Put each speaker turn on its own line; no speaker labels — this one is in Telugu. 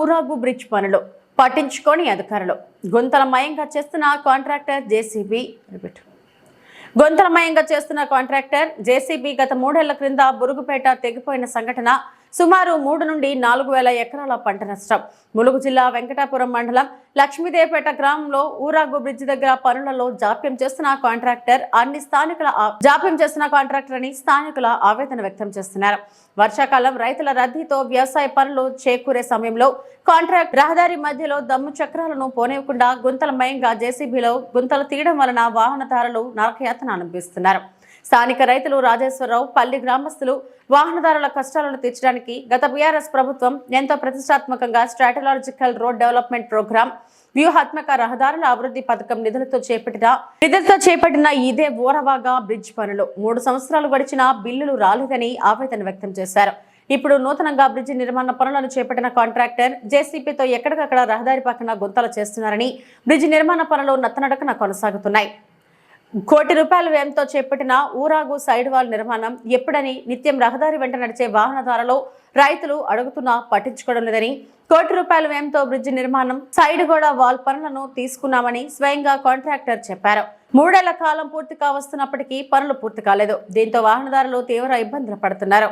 ఊరాగు బ్రిడ్జ్ పనులు పట్టించుకొని అధికారులు. గుంతలమయంగా చేస్తున్న కాంట్రాక్టర్ జేసీబీ రిపీట్. గొంతలమయంగా చేస్తున్న కాంట్రాక్టర్ జేసీబీ గత మూడేళ్ళ క్రింద బురుగుపేట తెగిపోయిన సంఘటన సుమారు మూడు నుండి నాలుగు వేల ఎకరాల పంట నష్టం. ములుగు జిల్లా వెంకటాపురం మండలం లక్ష్మీదేవపేట గ్రామంలో ఊరాగు బ్రిడ్జ్ దగ్గర పనులలో జాప్యం చేస్తున్న కాంట్రాక్టర్ అన్ని స్థానికుల జాప్యం చేస్తున్న కాంట్రాక్టర్ అని స్థానికుల ఆవేదన వ్యక్తం చేస్తున్నారు. వర్షాకాలం రైతుల రద్దీతో వ్యవసాయ పనులు చేకూరే సమయంలో కాంట్రాక్ట్ రహదారి మధ్యలో దమ్ము చక్రాలను పోనివ్వకుండా గుంతలమయంగా జేసీబీలో గుంతలు తీయడం వలన వాహనదారులు నరకయాతన అనిపిస్తున్నారు స్థానిక రైతులు రాజేశ్వరరావు పల్లి గ్రామస్తులు వాహనదారుల కష్టాలను తీర్చడానికి గత బీఆర్ఎస్ ప్రభుత్వం ఎంతో ప్రతిష్టాత్మకంగా స్ట్రాటలాజికల్ రోడ్ డెవలప్మెంట్ ప్రోగ్రాం వ్యూహాత్మక రహదారుల అభివృద్ధి పథకం నిధులతో చేపట్టిన నిధులతో చేపట్టిన ఇదే ఓరవాగా బ్రిడ్జ్ పనులు. మూడు సంవత్సరాలు గడిచినా బిల్లులు రాలేదని ఆవేదన వ్యక్తం చేశారు. ఇప్పుడు నూతనంగా బ్రిడ్జి నిర్మాణ పనులను చేపట్టిన కాంట్రాక్టర్ జేసీపీతో ఎక్కడికక్కడ రహదారి పక్కన గుంతలు చేస్తున్నారని బ్రిడ్జి నిర్మాణ పనులు నత్తనడకన కొనసాగుతున్నాయి. కోటి రూపాయల వ్యయంతో చేపట్టిన ఊరాగు సైడ్ వాల్ నిర్మాణం ఎప్పుడని నిత్యం రహదారి వెంట నడిచే వాహనదారులు రైతులు అడుగుతున్నా పట్టించుకోవడం లేదని కోటి రూపాయల వ్యయంతో బ్రిడ్జి నిర్మాణం సైడ్ గోడ వాల్ పనులను తీసుకున్నామని స్వయంగా కాంట్రాక్టర్ చెప్పారు. మూడేళ్ళ కాలం పూర్తి కావస్తున్నప్పటికీ పనులు పూర్తి కాలేదు. దీంతో వాహనదారులు తీవ్ర ఇబ్బందులు పడుతున్నారు.